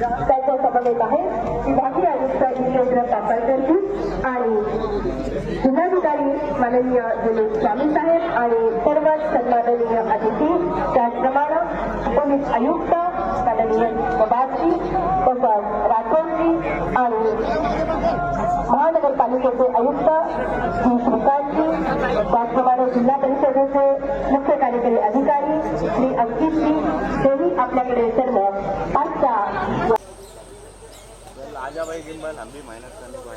त्यांच्या समवेत आहे विभागीय आयुक्त जितेंद्र पापळकरजी आणि जिल्हाधिकारी माननीय दिलीप स्वामी साहेब आणि सर्व सन्माननीय अतिथी. त्याचप्रमाणे पोलीस आयुक्त माननीय बाबाजी तसंच राठोडजी आणि महानगरपालिकेचे आयुक्त श्री श्रीकांतजी त्याचप्रमाणे जिल्हा परिषदेचे मुख्य कार्यकारी अधिकारी श्री अंकितजी हेही आपल्याकडे सर्व पाच सहा आजाबाई गिनबाई लांबी मेहनत करने को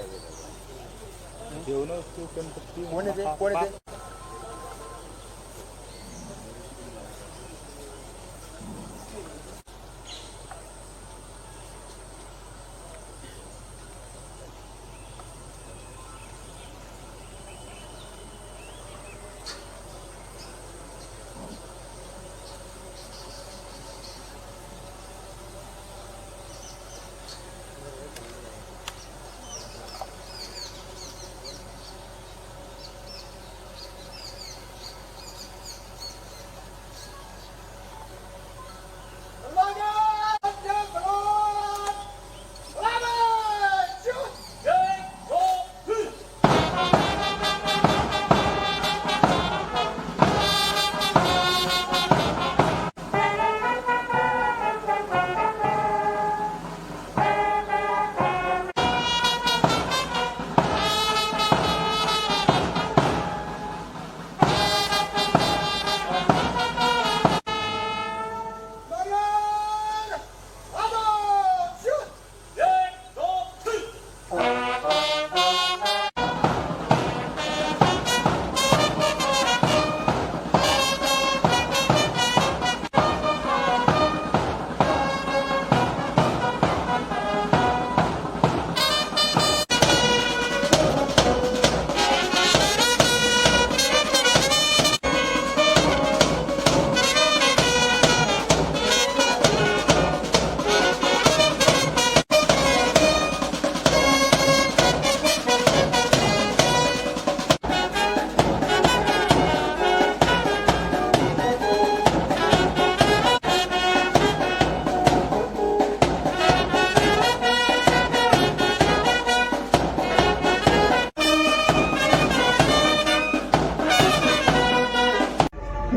आहे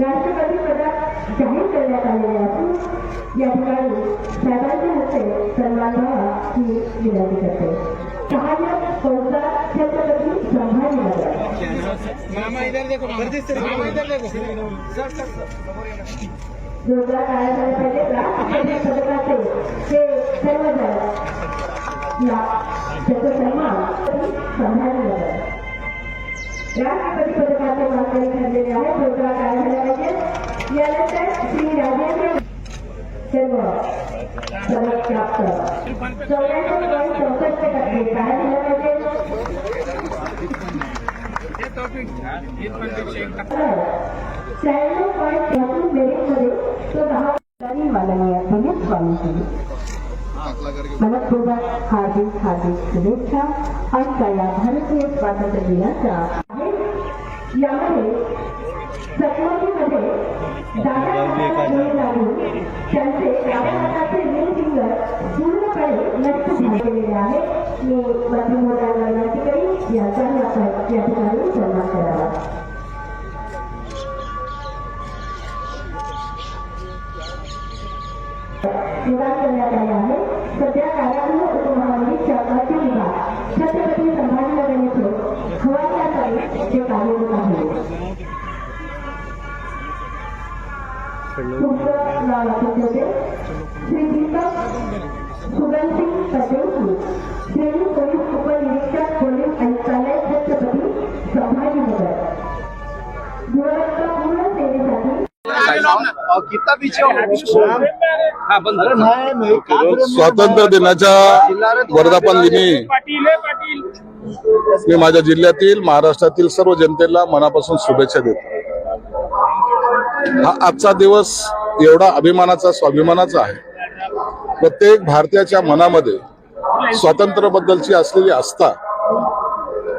राष्ट्रपती पदात जाहीर करण्यात आलेले असून या ठिकाणी साहेबांच्या हस्ते सन्मान व्हावा ही विनंती करते. सहाय्यक संस्था छत्रपती संभाजीनगर मामा इधर देखो पाहिजे राष्ट्रपती पदकाचे हे सर्वजण या त्याचा सन्मान संभाजी नगर. राष्ट्रपती पदकाचे मानकरी ठरलेले आहेत जोरदार टाळ्या झाल्या पाहिजे यानंतर श्री राजेंद्र सर्व पदक प्राप्त चौऱ्याण्णव पॉईंट चौसष्ट टक्के टाळ्या झाल्या पाहिजे शहाण्णव पॉईंट त्यातून मेरिटमध्ये तो दहा माननीय दिलीप स्वामींची मनपूर्वक हार्दिक हार्दिक शुभेच्छा आजच्या या भारतीय स्वातंत्र्य दिनाच्या आहे. यामध्ये चकमकीमध्ये लागून त्यांचे हाताचे रिंग फिंगर पूर्णपणे नष्ट झाले गेलेले आहे. मी मंत्री मोदयांना विनंती करीन आपण या ठिकाणी सन्मान करावा. निवास करण्यात आले आहे. सध्या कारागृह ते कार्यरत आहे. तुमचं नाव लक्षात ठेवते. श्री दीपक सुगनसिंग पटेल श्रेणी पोलीस उपनिरीक्षक पोलीस आयुक्तालय छत्रपती संभाजीनगर. गुणवत्तापूर्ण सेवेसाठी और कितना पीछे बंद. स्वातंत्र्य दिनाच्या वर्धापन दिनी पाटील पाटील. मी माझ्या जिल्ह्यातील महाराष्ट्रातील सर्व जनतेला मनापासून शुभेच्छा देतो. हा आजचा दिवस एवढा अभिमानाचा स्वाभिमानाचा आहे. प्रत्येक भारतीयाच्या मनामध्ये स्वातंत्र्याबद्दलची असलेली आस्था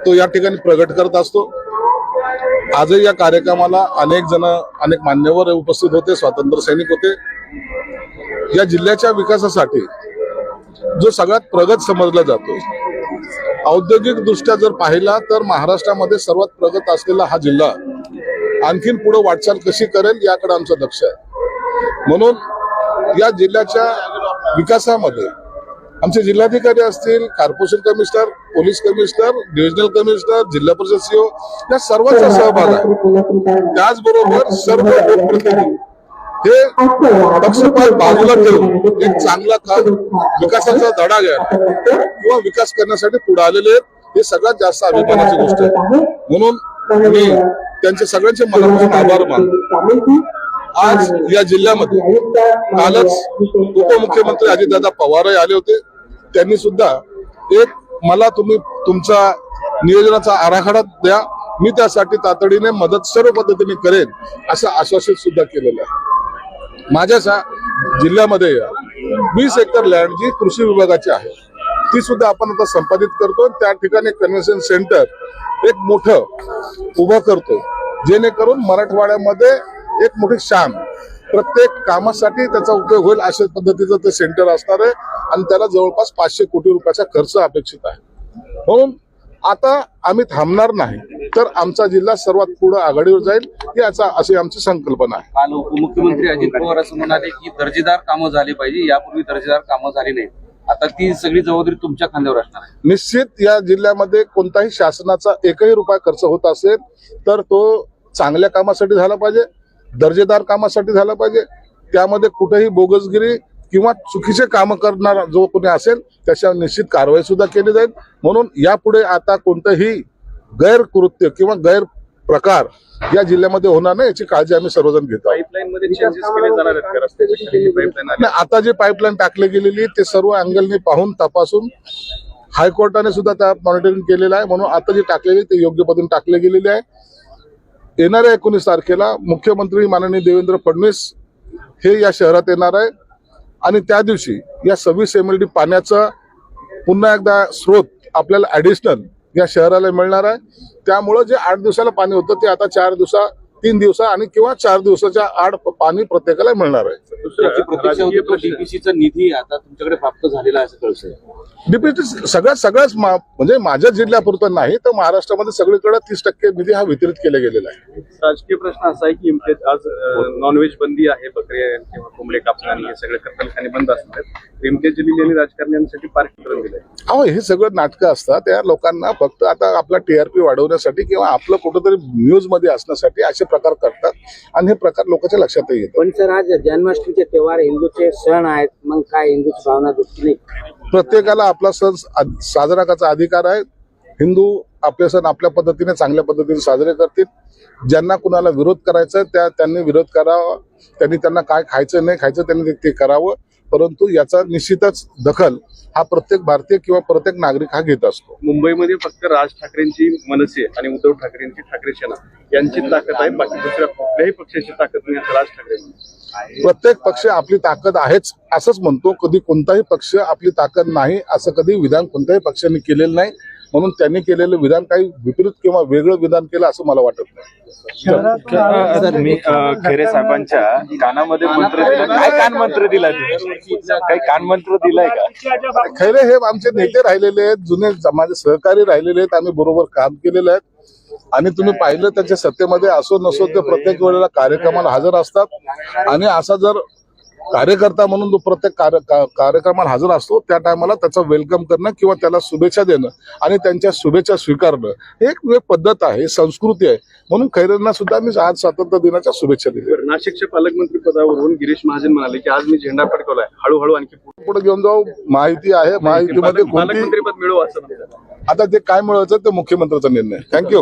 तो या ठिकाणी प्रगट करत असतो. आजही या कार्यक्रमाला अनेक जण अनेक मान्यवर उपस्थित होते स्वातंत्र्य सैनिक होते. या जिल्ह्याच्या विकासासाठी जो सगळ्यात प्रगत समजला जातो औद्योगिक दृष्ट्या जर पाहिला तर महाराष्ट्रामध्ये सर्वात प्रगत असलेला हा जिल्हा आणखीन पुढे वाटचाल कशी करेल याकडे आमचं लक्ष आहे. म्हणून या जिल्ह्याच्या विकासामध्ये आमचे जिल्हाधिकारी असतील corporation commissioner police commissioner divisional commissioner जिल्हा परिषद सीओ या सर्वांचा सहभाग आहे त्याचबरोबर सर्व लोकप्रतिनिधी हे पक्षपात बाजूला ठेवून एक चांगला काम विकासाचा धडा घ्या किंवा विकास करण्यासाठी पुढे आलेले आहेत. हे सगळ्यात जास्त अभिमानाची गोष्ट आहे. म्हणून मी त्यांचे सगळ्यांचे मनापासून आभार मानतो. आज या जिल्ह्यामध्ये कालच उपमुख्यमंत्री अजितदादा पवारही आले होते. त्यांनी सुद्धा एक मला तुम्ही तुमचा नियोजनाचा आराखडा द्या. मी त्यासाठी तातडीने मदत सर्व पद्धतीने करेन असं आश्वासन सुद्धा केलेलं आहे. माझ्या सा- जिल्ह्यामध्ये वीस एकर लँड जी कृषी विभागाची आहे ती सुद्धा आपण आता संपादित करतो. त्या ठिकाणी कन्व्हेन्शन सेंटर एक मोठं उभं करतो. जेणेकरून मराठवाड्यामध्ये एक मोठी शान प्रत्येक कामासाठी त्याचा उपयोग होईल अशा पद्धतीचं ते सेंटर असणार आहे. आणि त्याला जवळपास पाचशे कोटी रुपयाचा खर्च अपेक्षित आहे. म्हणून आता आम्ही थांबणार नाही तर आमचा जिल्हा सर्वात पुढे आघाडीवर जाईल याचा अशी आमची संकल्पना आहे. काल उपमुख्यमंत्री अजित पवार असं म्हणाले की दर्जेदार कामं झाली पाहिजे यापूर्वी दर्जेदार कामं झाली नाहीत. आता ती सगळी जबाबदारी तुमच्या खांद्यावर असणार आहे. निश्चित या जिल्ह्यामध्ये कोणताही शासनाचा एकही रुपया खर्च होत असेल तर तो चांगल्या कामासाठी झाला पाहिजे दर्जेदार कामासाठी झाला पाहिजे. त्यामध्ये कुठेही बोगसगिरी किंवा चुकीचे काम करणारा जो कोणी असेल त्याच्यावर निश्चित कारवाई सुद्धा केली जाईल. म्हणून यापुढे आता कोणतंही गैरकृत्य किंवा गैर प्रकार या जिल्ह्यामध्ये होणार नाही याची काळजी आम्ही सर्वजण घेतो. नाही आता जे पाईपलाईन टाकले गेलेली ते सर्व अँगलने पाहून तपासून हायकोर्टाने सुद्धा त्या मॉनिटरिंग केलेलं आहे. म्हणून आता जे टाकलेले ते योग्य पद्धतीने टाकले गेलेले आहे. येणाऱ्या एकोणीस तारखेला मुख्यमंत्री माननीय देवेंद्र फडणवीस हे या शहरात येणार आहे. आणि त्या दिवशी या सव्वीस एम एल डी पाण्याचा पुन्हा एकदा स्रोत आपल्याला ॲडिशनल या शहराला मिळणार आहे. त्यामुळं जे आठ दिवसाला पाणी होतं ते आता चार दिवसा तीन दिवसा आणि किंवा चार दिवसाच्या आड पाणी प्रत्येकाला मिळणार आहे. निधी आता तुमच्याकडे प्राप्त झालेला आहे असं कळतंय. डीपीटी सगळ्यात सगळ्याच म्हणजे माझ्या जिल्ह्यापुरतं नाही तर महाराष्ट्रामध्ये सगळीकडे तीस टक्के निधी हा वितरित केला गेलेला आहे. राजकीय प्रश्न असा आहे की आज नॉनव्हेज बंदी आहे बकरे किंवा कोंबडे कापणे हे सगळे कत्तलखाने बंद असणार आहेत. इम्तियाज जलील यांनी राजकारण्यांसाठी पार्टीकरण दिलंय अहो हे सगळं नाटकं असतात. त्या लोकांना फक्त आता आपला टीआरपी वाढवण्यासाठी किंवा आपलं कुठंतरी न्यूजमध्ये असण्यासाठी असे प्रकार करतात आणि हे प्रकार लोकांच्या लक्षातही येतात. पण सर आज जन्माष्टमीचे तेव्हार हिंदूचे सण आहेत. मग काय हिंदूची भावना दुखली नाही? प्रत्येकाला आपला सण साजरा करायचा अधिकार आहे. हिंदू आपले सण आपल्या पद्धतीने चांगल्या पद्धतीने साजरे करतील. ज्यांना कुणाला विरोध करायचा त्या त्यांनी विरोध करावा. त्यांनी त्यांना काय खायचं नाही खायचं त्यांनी ते करावं. परंतु याचा निश्चितच दखल हा प्रत्येक भारतीय किंवा प्रत्येक नागरिक हा घेत असतो. मुंबईमध्ये फक्त राज ठाकरेंची मनसे आणि उद्धव ठाकरेंची ठाकरे सेना यांची ताकद आहे बाकी दुसऱ्या कुठल्याही पक्षाची ताकद नाही राज ठाकरे. प्रत्येक पक्ष आपली ताकद आहेच असंच म्हणतो कधी कोणताही पक्ष आपली ताकद नाही असं कधी विधान कोणत्याही पक्षाने केलेलं नाही. म्हणून त्यांनी केलेलं विधान काही विपरीत किंवा वेगळं विधान केलं असं मला वाटत नाही. मी खैरे साहेबांच्या कानामध्ये मंत्र दिला. काय कान मंत्र दिला? काही कान मंत्र दिलाय का? खैरे हे आमचे नेते राहिलेले आहेत जुने माझे सहकारी राहिलेले आहेत आम्ही बरोबर काम केलेलं आहे. आणि तुम्ही पाहिलं त्यांच्या सत्तेमध्ये असो नसो ते प्रत्येक वेळेला कार्यक्रमाला हजर असतात. आणि असा जर कार्यकर्ता म्हणून तो प्रत्येक कार्य- का- कार्यक्रमाला हजर असतो. त्या टायमाला त्याचं वेलकम करणं किंवा त्याला शुभेच्छा देणं आणि त्यांच्या शुभेच्छा स्वीकारणं हे एक वेग पद्धत आहे संस्कृती आहे. म्हणून खैरेंना सुद्धा मी आज स्वातंत्र्य दिनाच्या शुभेच्छा दिल्या. नाशिकच्या पालकमंत्री पदावरून गिरीश महाजन म्हणाले की आज मी झेंडा फडकवलाय. हळूहळू आणखी पुढे पुढे घेऊन जाऊ. माहिती आहे. माहितीमध्ये पालकमंत्रीपद मिळू असं. आता ते काय मिळवायचं ते मुख्यमंत्र्याचा निर्णय. थँक्यू